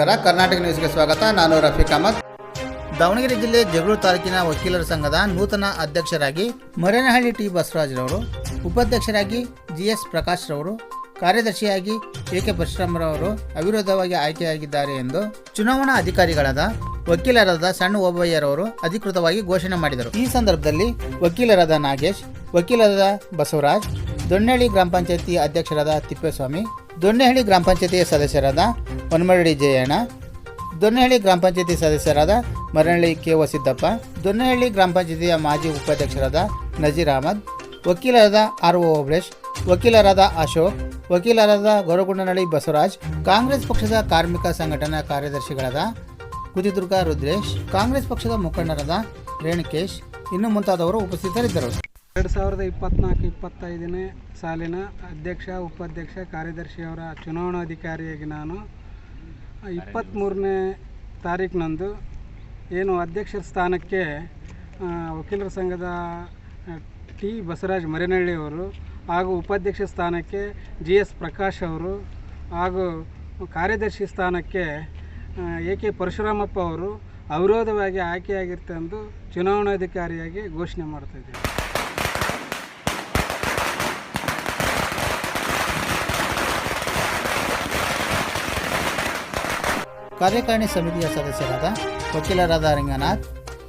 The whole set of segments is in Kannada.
ನಮಸ್ಕಾರ. ಕರ್ನಾಟಕ ನ್ಯೂಸ್ಗೆ ಸ್ವಾಗತ. ನಾನು ರಫೀಕ್ ಅಹಮದ್. ದಾವಣಗೆರೆ ಜಿಲ್ಲೆ ಜಗಳೂರು ತಾಲೂಕಿನ ವಕೀಲರ ಸಂಘದ ನೂತನ ಅಧ್ಯಕ್ಷರಾಗಿ ಮರೇನಹಳ್ಳಿ ಟಿ. ಬಸವರಾಜ್ರವರು ಉಪಾಧ್ಯಕ್ಷರಾಗಿ ಜಿ. ಎಸ್. ಪ್ರಕಾಶ್ ರವರು, ಕಾರ್ಯದರ್ಶಿಯಾಗಿ ಎ. ಕೆ. ಪರಶುರಾಮರವರು ಅವಿರೋಧವಾಗಿ ಆಯ್ಕೆಯಾಗಿದ್ದಾರೆ ಎಂದು ಚುನಾವಣಾ ಅಧಿಕಾರಿಗಳಾದ ವಕೀಲರಾದ ಸಣ್ಣ ಓಬಯ್ಯರವರು ಅಧಿಕೃತವಾಗಿ ಘೋಷಣೆ ಮಾಡಿದರು. ಈ ಸಂದರ್ಭದಲ್ಲಿ ವಕೀಲರಾದ ನಾಗೇಶ್, ವಕೀಲರಾದ ಬಸವರಾಜ್ ದೊಣ್ಣಹಳ್ಳಿ ಗ್ರಾಮ ಪಂಚಾಯತಿ ಅಧ್ಯಕ್ಷರಾದ ತಿಪ್ಪೇಸ್ವಾಮಿ, ದೊಣ್ಣೆಹಳ್ಳಿ ಗ್ರಾಮ ಪಂಚಾಯತಿಯ ಸದಸ್ಯರಾದ ಹೊನ್ಮರಡಿ ಜಯಣ್ಣ, ದೊಣ್ಣೆಹಳ್ಳಿ ಗ್ರಾಮ ಪಂಚಾಯತಿ ಸದಸ್ಯರಾದ ಮರನಹಳ್ಳಿ ಕೆ ಒ ಸಿದ್ದಪ್ಪ, ದೊಣ್ಣೆಹಳ್ಳಿ ಗ್ರಾಮ ಪಂಚಾಯತಿಯ ಮಾಜಿ ಉಪಾಧ್ಯಕ್ಷರಾದ ನಜೀರ್ ಅಹಮದ್, ವಕೀಲರಾದ ಆರ್ ಒ ಓಬ್ಳೇಶ್ ವಕೀಲರಾದ ಅಶೋಕ್, ವಕೀಲರಾದ ಗೌರಗುಂಡನಹಳ್ಳಿ ಬಸವರಾಜ್, ಕಾಂಗ್ರೆಸ್ ಪಕ್ಷದ ಕಾರ್ಮಿಕ ಸಂಘಟನಾ ಕಾರ್ಯದರ್ಶಿಗಳಾದ ಕುದಿದುರ್ಗ ರುದ್ರೇಶ್, ಕಾಂಗ್ರೆಸ್ ಪಕ್ಷದ ಮುಖಂಡರಾದ ರೇಣುಕೇಶ್, ಇನ್ನು ಮುಂತಾದವರು ಉಪಸ್ಥಿತರಿದ್ದರು. ಎರಡು ಸಾವಿರದ ಇಪ್ಪತ್ನಾಲ್ಕು, ಇಪ್ಪತ್ತೈದನೇ ಸಾಲಿನ ಅಧ್ಯಕ್ಷ, ಉಪಾಧ್ಯಕ್ಷ, ಕಾರ್ಯದರ್ಶಿಯವರ ಚುನಾವಣಾಧಿಕಾರಿಯಾಗಿ ನಾನು ಇಪ್ಪತ್ತ್ಮೂರನೇ ತಾರೀಕಿನಂದು ಏನು ಅಧ್ಯಕ್ಷರ ಸ್ಥಾನಕ್ಕೆ ವಕೀಲರ ಸಂಘದ ಟಿ ಬಸವರಾಜ್ ಮರಿನಳ್ಳಿಯವರು ಹಾಗೂ ಉಪಾಧ್ಯಕ್ಷ ಸ್ಥಾನಕ್ಕೆ ಜಿ ಎಸ್ ಪ್ರಕಾಶ್ ಅವರು ಹಾಗೂ ಕಾರ್ಯದರ್ಶಿ ಸ್ಥಾನಕ್ಕೆ ಎ ಕೆ ಪರಶುರಾಮಪ್ಪ ಅವರು ಅವಿರೋಧವಾಗಿ ಆಯ್ಕೆಯಾಗಿರ್ತಂದು ಚುನಾವಣಾಧಿಕಾರಿಯಾಗಿ ಘೋಷಣೆ ಮಾಡ್ತಾಯಿದ್ದೀವಿ ಕಾರ್ಯಕಾರಿಣಿ ಸಮಿತಿಯ ಸದಸ್ಯರಾದ ವಕೀಲರಾದ ರಂಗನಾಥ್,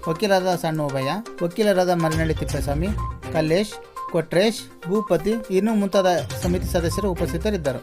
ವಕೀಲರಾದ ಸಣ್ಣ ಉಭಯ ವಕೀಲರಾದ ಮರಿನಳ್ಳಿ ತಿಪ್ಪೇಸ್ವಾಮಿ, ಕಲ್ಲೇಶ್, ಕೊಟ್ರೇಶ್, ಭೂಪತಿ, ಇನ್ನೂ ಮುಂತಾದ ಸಮಿತಿ ಸದಸ್ಯರು ಉಪಸ್ಥಿತರಿದ್ದರು.